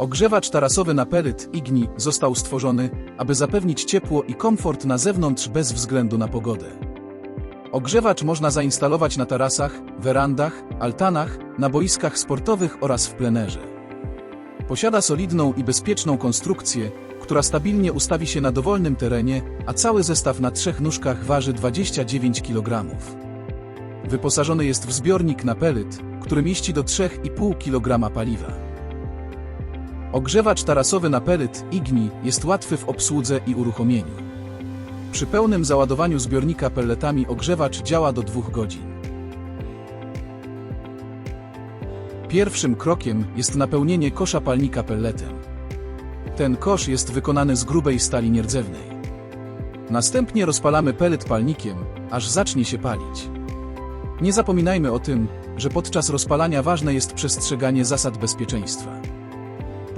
Ogrzewacz tarasowy na peryt Igni został stworzony, aby zapewnić ciepło i komfort na zewnątrz bez względu na pogodę. Ogrzewacz można zainstalować na tarasach, werandach, altanach, na boiskach sportowych oraz w plenerze. Posiada solidną i bezpieczną konstrukcję, która stabilnie ustawi się na dowolnym terenie, a cały zestaw na trzech nóżkach waży 29 kg. Wyposażony jest w zbiornik na peryt, który mieści do 3,5 kg paliwa. Ogrzewacz tarasowy na peryt Igni jest łatwy w obsłudze i uruchomieniu. Przy pełnym załadowaniu zbiornika pelletami ogrzewacz działa do 2 godzin. Pierwszym krokiem jest napełnienie kosza palnika pelletem. Ten kosz jest wykonany z grubej stali nierdzewnej. Następnie rozpalamy pellet palnikiem, aż zacznie się palić. Nie zapominajmy o tym, że podczas rozpalania ważne jest przestrzeganie zasad bezpieczeństwa.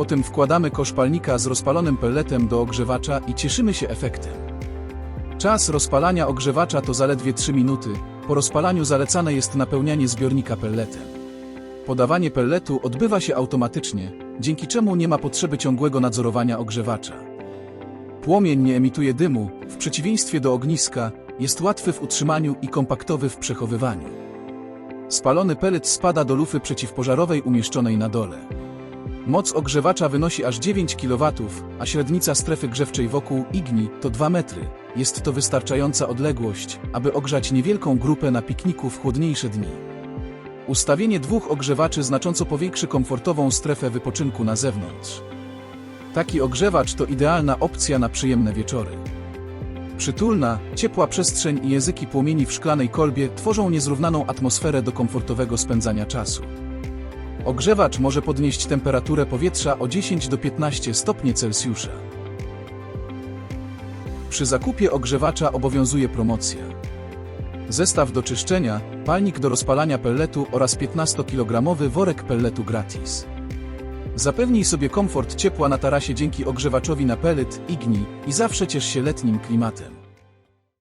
Potem wkładamy kosz palnika z rozpalonym pelletem do ogrzewacza i cieszymy się efektem. Czas rozpalania ogrzewacza to zaledwie 3 minuty, po rozpalaniu zalecane jest napełnianie zbiornika pelletem. Podawanie pelletu odbywa się automatycznie, dzięki czemu nie ma potrzeby ciągłego nadzorowania ogrzewacza. Płomień nie emituje dymu, w przeciwieństwie do ogniska, jest łatwy w utrzymaniu i kompaktowy w przechowywaniu. Spalony pellet spada do lufy przeciwpożarowej umieszczonej na dole. Moc ogrzewacza wynosi aż 9 kW, a średnica strefy grzewczej wokół igni to 2 metry. Jest to wystarczająca odległość, aby ogrzać niewielką grupę na pikniku w chłodniejsze dni. Ustawienie dwóch ogrzewaczy znacząco powiększy komfortową strefę wypoczynku na zewnątrz. Taki ogrzewacz to idealna opcja na przyjemne wieczory. Przytulna, ciepła przestrzeń i języki płomieni w szklanej kolbie tworzą niezrównaną atmosferę do komfortowego spędzania czasu. Ogrzewacz może podnieść temperaturę powietrza o 10 do 15 stopni Celsjusza. Przy zakupie ogrzewacza obowiązuje promocja. Zestaw do czyszczenia, palnik do rozpalania pelletu oraz 15-kilogramowy worek pelletu gratis. Zapewnij sobie komfort ciepła na tarasie dzięki ogrzewaczowi na pellet Igni i zawsze ciesz się letnim klimatem.